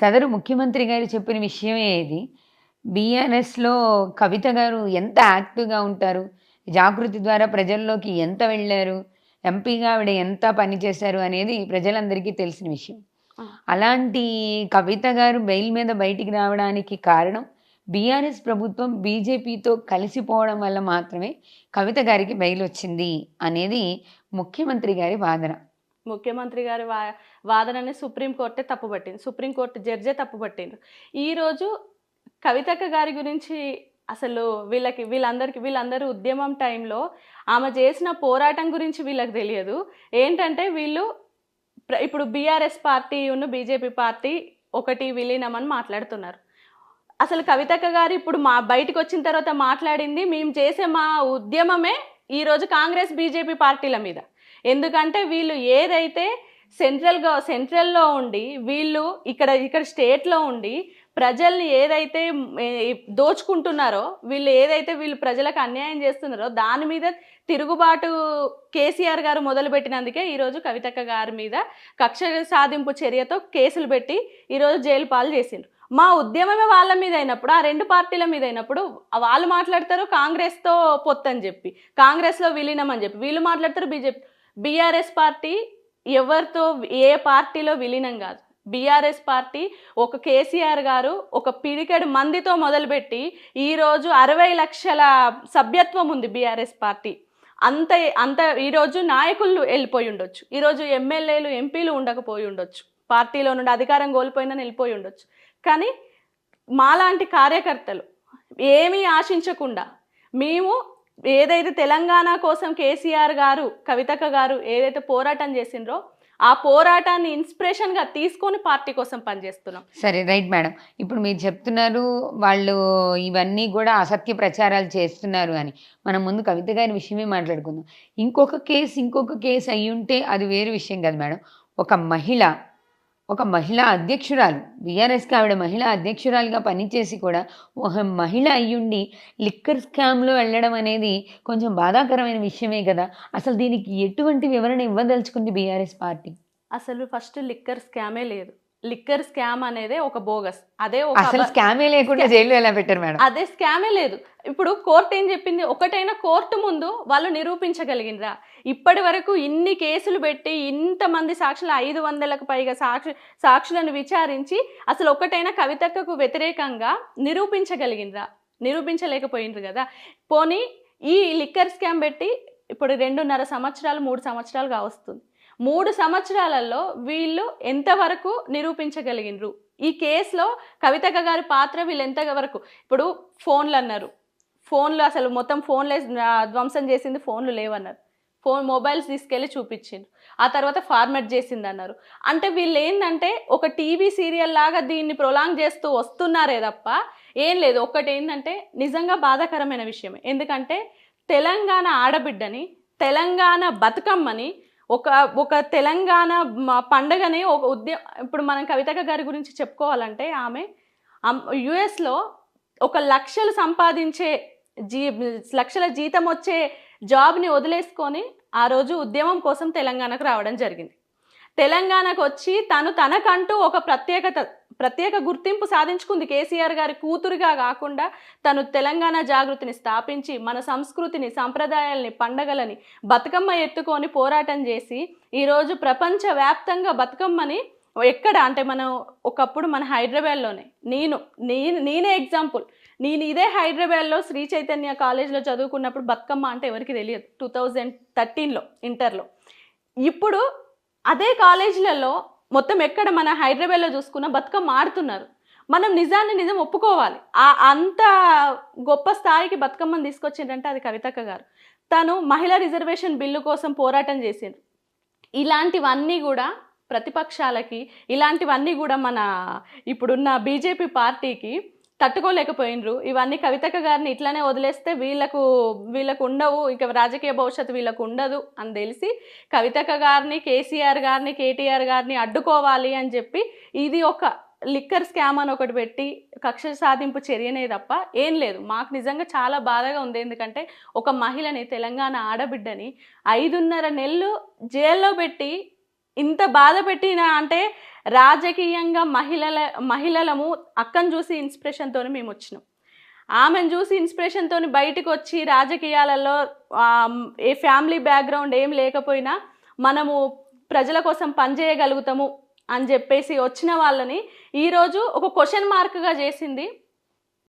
సదరు ముఖ్యమంత్రి గారు చెప్పిన విషయమే ఇది. బీఆర్ఎస్లో కవిత గారు ఎంత యాక్టివ్గా ఉంటారు? జాగృతి ద్వారా ప్రజల్లోకి ఎంత వెళ్ళారు? ఎంపీగా ఆవిడ ఎంత పని చేశారు అనేది ప్రజలందరికీ తెలిసిన విషయం. అలాంటి కవిత గారు బెయిల్ మీద బయటికి రావడానికి కారణం బీఆర్ఎస్ ప్రభుత్వం బీజేపీతో కలిసిపోవడం వల్ల మాత్రమే కవిత గారికి బెయిల్ వచ్చింది అనేది ముఖ్యమంత్రి గారి వాదన. ముఖ్యమంత్రి గారి వా వాదనని సుప్రీంకోర్టే తప్పుపట్టింది. సుప్రీంకోర్టు జడ్జే తప్పుపట్టిండ్రు ఈరోజు కవితక్క గారి గురించి అసలు వీళ్ళకి వీళ్ళందరికీ వీళ్ళందరూ ఉద్యమం టైంలో ఆమె చేసిన పోరాటం గురించి వీళ్ళకి తెలియదు. ఏంటంటే వీళ్ళు ప్ర- ఇప్పుడు బీఆర్ఎస్ పార్టీ ఉన్న బీజేపీ పార్టీ ఒకటి విలీనమని మాట్లాడుతున్నారు. అసలు కవితక్క గారు ఇప్పుడు మా బయటకు వచ్చిన తర్వాత మాట్లాడింది మేము చేసే మా ఉద్యమమే ఈరోజు కాంగ్రెస్ బీజేపీ పార్టీల మీద. ఎందుకంటే వీళ్ళు ఏదైతే సెంట్రల్గా సెంట్రల్లో ఉండి వీళ్ళు ఇక్కడ ఇక్కడ స్టేట్లో ఉండి ప్రజల్ని ఏదైతే దోచుకుంటున్నారో వీళ్ళు ఏదైతే వీళ్ళు ప్రజలకు అన్యాయం చేస్తున్నారో దాని మీద తిరుగుబాటు కేసీఆర్ గారు మొదలుపెట్టినందుకే ఈరోజు కవితక్క గారి మీద కక్ష సాధింపు చర్యతో కేసులు పెట్టి ఈరోజు జైలు పాలు చేసిండ్రు. మా ఉద్యమమే వాళ్ళ మీద అయినప్పుడు ఆ రెండు పార్టీల మీద అయినప్పుడు వాళ్ళు మాట్లాడతారు కాంగ్రెస్తో పొత్తని చెప్పి కాంగ్రెస్లో విలీనం అని చెప్పి వీళ్ళు మాట్లాడతారు బీజేపీ బీఆర్ఎస్ పార్టీ ఎవరితో ఏ పార్టీలో విలీనం కాదు. బీఆర్ఎస్ పార్టీ ఒక కేసీఆర్ గారు ఒక పిడికెడు మందితో మొదలుపెట్టి ఈరోజు అరవై లక్షల సభ్యత్వం ఉంది బీఆర్ఎస్ పార్టీ. అంత అంత ఈరోజు నాయకులు వెళ్ళిపోయి ఉండొచ్చు. ఈరోజు ఎమ్మెల్యేలు ఎంపీలు ఉండకపోయి ఉండొచ్చు. పార్టీలో నుండి అధికారం కోల్పోయిందని వెళ్ళిపోయి ఉండొచ్చు. కానీ మాలాంటి కార్యకర్తలు ఏమీ ఆశించకుండా మేము ఏదైతే తెలంగాణ కోసం కేసీఆర్ గారు కవితక గారు ఏదైతే పోరాటం చేసిండ్రో ఆ పోరాటాన్ని ఇన్స్పిరేషన్గా తీసుకొని పార్టీ కోసం పనిచేస్తున్నాం. సరే రైట్ మేడం. ఇప్పుడు మీరు చెప్తున్నారు వాళ్ళు ఇవన్నీ కూడా అసత్య ప్రచారాలు చేస్తున్నారు అని. మనం ముందు కవిత గారి విషయమే మాట్లాడుకుందాం. ఇంకొక కేసు ఇంకొక కేసు అయి ఉంటే అది వేరే విషయం కదా మేడం. ఒక మహిళ ఒక మహిళా అధ్యక్షురాలు బీఆర్ఎస్కి ఆవిడ మహిళా అధ్యక్షురాలుగా పనిచేసి కూడా ఒక మహిళ అయ్యుండి లిక్కర్ స్కామ్లో వెళ్ళడం అనేది కొంచెం బాధాకరమైన విషయమే కదా. అసలు దీనికి ఎటువంటి వివరణ ఇవ్వదలుచుకుంది బీఆర్ఎస్ పార్టీ? అసలు ఫస్ట్ లిక్కర్ స్కామే లేదు. లిక్కర్ స్కామ్ అనేదే ఒక బోగస్. అదే ఒక అసలు స్కామే లేకుండా జైల్లో ఎలా పెట్టారు మేడం? అదే స్కామే లేదు. ఇప్పుడు కోర్టు ఏం చెప్పింది? ఒకటైనా కోర్టు ముందు వాళ్ళు నిరూపించగలిగినరా? ఇప్పటి వరకు ఇన్ని కేసులు పెట్టి ఇంతమంది సాక్షులు ఐదు వందలకు పైగా సాక్షి సాక్షులను విచారించి అసలు ఒకటైనా కవితక్కకు వ్యతిరేకంగా నిరూపించగలిగినరా? నిరూపించలేకపోయినరు కదా. పోనీ ఈ లిక్కర్ స్కామ్ పెట్టి ఇప్పుడు రెండున్నర సంవత్సరాలు మూడు సంవత్సరాలుగా వస్తుంది. మూడు సంవత్సరాలలో వీళ్ళు ఎంతవరకు నిరూపించగలిగినరు? ఈ కేసులో కవిత గారి పాత్ర వీళ్ళు ఎంతవరకు? ఇప్పుడు ఫోన్లు అన్నారు. ఫోన్లు అసలు మొత్తం ఫోన్లే ధ్వంసం చేసింది ఫోన్లు లేవన్నారు. ఫోన్ మొబైల్స్ తీసుకెళ్ళి చూపించిండ్రు. ఆ తర్వాత ఫార్మాట్ చేసింది అన్నారు అంటే వీళ్ళు ఏంటంటే ఒక టీవీ సీరియల్ లాగా దీన్ని ప్రొలాంగ్ చేస్తూ వస్తున్నారే తప్ప ఏం లేదు. ఒకటి ఏంటంటే నిజంగా బాధాకరమైన విషయమే. ఎందుకంటే తెలంగాణ ఆడబిడ్డని తెలంగాణ బతుకమ్మని ఒక ఒక తెలంగాణ పండగనే ఒక ఉద్య ఇప్పుడు మనం కవితక గారి గురించి చెప్పుకోవాలంటే ఆమె యుఎస్లో ఒక లక్షలు సంపాదించే జీ లక్షల జీతం వచ్చే జాబ్ని వదిలేసుకొని ఆ రోజు ఉద్యమం కోసం తెలంగాణకు రావడం జరిగింది. తెలంగాణకు వచ్చి తను తనకంటూ ఒక ప్రత్యేకత ప్రత్యేక గుర్తింపు సాధించుకుంది కేసీఆర్ గారి కూతురుగా కాకుండా తను తెలంగాణ జాగృతిని స్థాపించి మన సంస్కృతిని సంప్రదాయాల్ని పండగలని బతుకమ్మ ఎత్తుకొని పోరాటం చేసి ఈరోజు ప్రపంచవ్యాప్తంగా బతుకమ్మని ఎక్కడ అంటే మనం ఒకప్పుడు మన హైదరాబాద్లోనే. నేను నేను నేనే ఎగ్జాంపుల్. నేను ఇదే హైదరాబాద్లో శ్రీ చైతన్య కాలేజ్లో చదువుకున్నప్పుడు బతుకమ్మ అంటే ఎవరికి తెలియదు. టూ థౌజండ్ థర్టీన్లో ఇంటర్లో. ఇప్పుడు అదే కాలేజీలలో మొత్తం ఎక్కడ మన హైదరాబాద్లో చూసుకున్న బతుకమ్మ ఆడుతున్నారు. మనం నిజాన్ని నిజం ఒప్పుకోవాలి. ఆ అంత గొప్ప స్థాయికి బతుకమ్మను తీసుకొచ్చిందంటే అది కవితక్క గారు. తను మహిళా రిజర్వేషన్ బిల్లు కోసం పోరాటం చేసింది ఇలాంటివన్నీ కూడా ప్రతిపక్షాలకి ఇలాంటివన్నీ కూడా మన ఇప్పుడున్న బీజేపీ పార్టీకి తట్టుకోలేకపోయినరు. ఇవన్నీ కవితక గారిని ఇట్లానే వదిలేస్తే వీళ్ళకు వీళ్ళకు ఉండవు ఇక రాజకీయ భవిష్యత్తు వీళ్ళకు ఉండదు అని తెలిసి కవితక గారిని కేసీఆర్ గారిని కేటీఆర్ గారిని అడ్డుకోవాలి అని చెప్పి ఇది ఒక లిక్కర్ స్కామ్ అని ఒకటి పెట్టి కక్ష సాధింపు చర్యనే తప్ప ఏం లేదు. మాకు నిజంగా చాలా బాధగా ఉంది. ఎందుకంటే ఒక మహిళని తెలంగాణ ఆడబిడ్డని ఐదున్నర నెలలు జైల్లో పెట్టి ఇంత బాధ పెట్టినా అంటే రాజకీయంగా మహిళల మహిళలము అక్కను చూసి ఇన్స్పిరేషన్తో మేము వచ్చినాం. ఆమెను చూసి ఇన్స్పిరేషన్తో బయటకు వచ్చి రాజకీయాలలో ఏ ఫ్యామిలీ బ్యాక్గ్రౌండ్ ఏం లేకపోయినా మనము ప్రజల కోసం పనిచేయగలుగుతాము అని చెప్పేసి వచ్చిన వాళ్ళని ఈరోజు ఒక క్వశ్చన్ మార్క్గా చేసింది